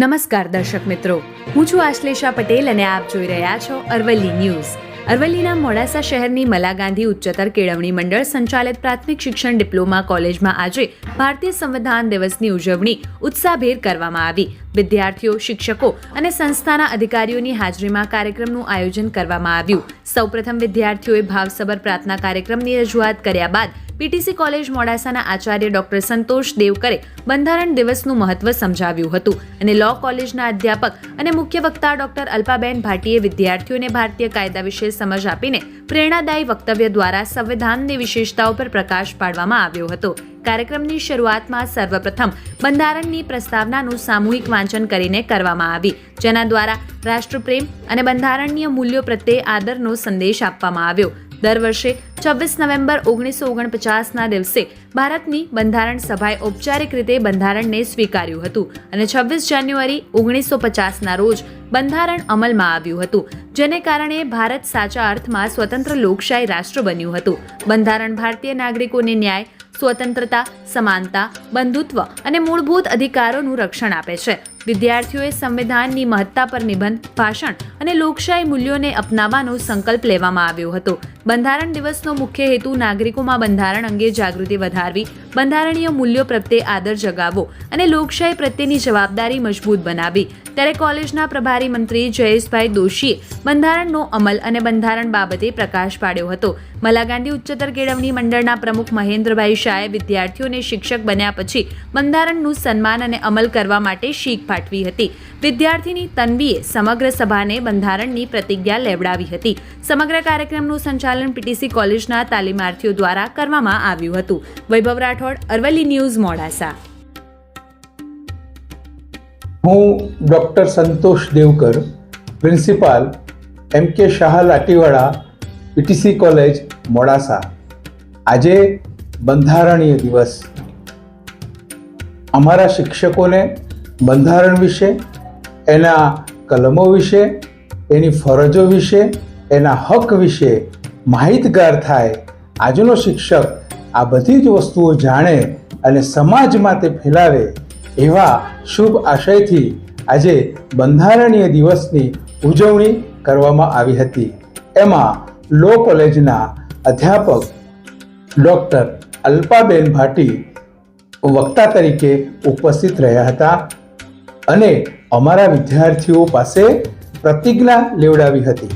નમસ્કાર દર્શક મિત્રો. હું છું આશ્લેષા પટેલ અને આપ જોઈ રહ્યા છો અરવલ્લી ન્યૂઝ. અરવલ્લીના મોડાસા શહેરની મલા ગાંધી ઉચ્ચતર કેળવણી મંડળ સંચાલિત પ્રાથમિક શિક્ષણ ડિપ્લોમા કોલેજમાં આજે ભારતીય સંવિધાન દિવસની ઉજવણી ઉત્સાહભેર કરવામાં આવી. વિદ્યાર્થીઓ, શિક્ષકો અને સંસ્થાના અધિકારીઓની હાજરીમાં કાર્યક્રમનું આયોજન કરવામાં આવ્યું. સૌપ્રથમ વિદ્યાર્થીઓએ ભાવસભર પ્રાર્થના કાર્યક્રમની રજૂઆત કર્યા બાદ પીટીસી કોલેજ મોડાસાના આચાર્ય ડોક્ટર સંતોષ દેવકરે બંધારણ દિવસનું મહત્વ સમજાવ્યું હતું અને લો કોલેજના અધ્યાપક અને મુખ્ય વક્તા ડોક્ટર અલ્પાબેન ભાટીએ વિદ્યાર્થીઓને ભારતીય કાયદા વિશે સમજ આપીને પ્રેરણાદાયી વક્તવ્ય દ્વારા સંવિધાનની વિશેષતાઓ પર પ્રકાશ પાડવામાં આવ્યો હતો. કાર્યક્રમની શરૂઆતમાં સર્વપ્રથમ બંધારણની પ્રસ્તાવનાનું સામૂહિક વાંચન કરીને કરવામાં આવી, જેના દ્વારા રાષ્ટ્રપ્રેમ અને બંધારણીય મૂલ્યો પ્રત્યે આદરનો સંદેશ આપવામાં આવ્યો. દર વર્ષે છવ્વીસ નવેમ્બર ઓગણીસો ઓગણપચાસના દિવસે ભારતની બંધારણ સભાએ ઔપચારિક રીતે બંધારણને સ્વીકાર્યું હતું અને છવ્વીસ જાન્યુઆરી ઓગણીસો પચાસના રોજ બંધારણ અમલમાં આવ્યું હતું, જેને કારણે ભારત સાચા અર્થમાં સ્વતંત્ર લોકશાહી રાષ્ટ્ર બન્યું હતું. બંધારણ ભારતીય નાગરિકોને ન્યાય, સ્વતંત્રતા, સમાનતા, બંધુત્વ અને મૂળભૂત અધિકારોનું રક્ષણ આપે છે. વિદ્યાર્થીઓએ સંવિધાનની મહત્તા પર નિબંધ, ભાષણ અને લોકશાહી મૂલ્યોને અપનાવવાનો સંકલ્પ લેવામાં આવ્યો હતો. બંધારણ દિવસનો મુખ્ય હેતુ નાગરિકોમાં બંધારણ અંગે જાગૃતિ વધારવી, બંધારણીય મૂલ્યો પ્રત્યે આદર જગાવવો અને લોકશાહી પ્રત્યેની જવાબદારી મજબૂત બનાવવી. ત્યારે કોલેજના પ્રભારી મંત્રી જયેશભાઈ દોશીએ બંધારણનો અમલ અને બંધારણ બાબતે પ્રકાશ પાડ્યો હતો. મલાગાંધી ઉચ્ચતર કેળવણી મંડળના પ્રમુખ મહેન્દ્રભાઈ શાહે વિદ્યાર્થીઓને શિક્ષક બન્યા પછી બંધારણનું સન્માન અને અમલ કરવા માટે શીખ પાઠવી હતી. વિદ્યાર્થીની તન્વીએ સમગ્ર સભાને બંધારણની પ્રતિજ્ઞા લેવડાવી હતી. સમગ્ર કાર્યક્રમનું સંચાલન પીટીસી કોલેજના તાલીમાર્થીઓ દ્વારા કરવામાં આવ્યું હતું. વૈભવ રાઠોડ, અરવલ્લી ન્યૂઝ, મોડાસા. હું doctor Santosh Devkar, principal M K Shah Lativada, PTC college, Modasa. આજે બંધારણીય દિવસ. અમારા શિક્ષકોને બંધારણ વિશે, એના કલમો વિશે, એની ફરજો વિશે, એના હક વિશે માહિતગાર થાય. આજનો શિક્ષક આ બધી જ વસ્તુઓ જાણે અને સમાજમાં તે ફેલાવે એવા શુભ આશયથી આજે બંધારણીય દિવસની ઉજવણી કરવામાં આવી હતી. એમાં લો કોલેજના અધ્યાપક ડૉક્ટર અલ્પાબેન ભાટી વક્તા તરીકે ઉપસ્થિત રહ્યા હતા. અને અમારા વિદ્યાર્થીઓ પાસે પ્રતિજ્ઞા લેવડાવી હતી.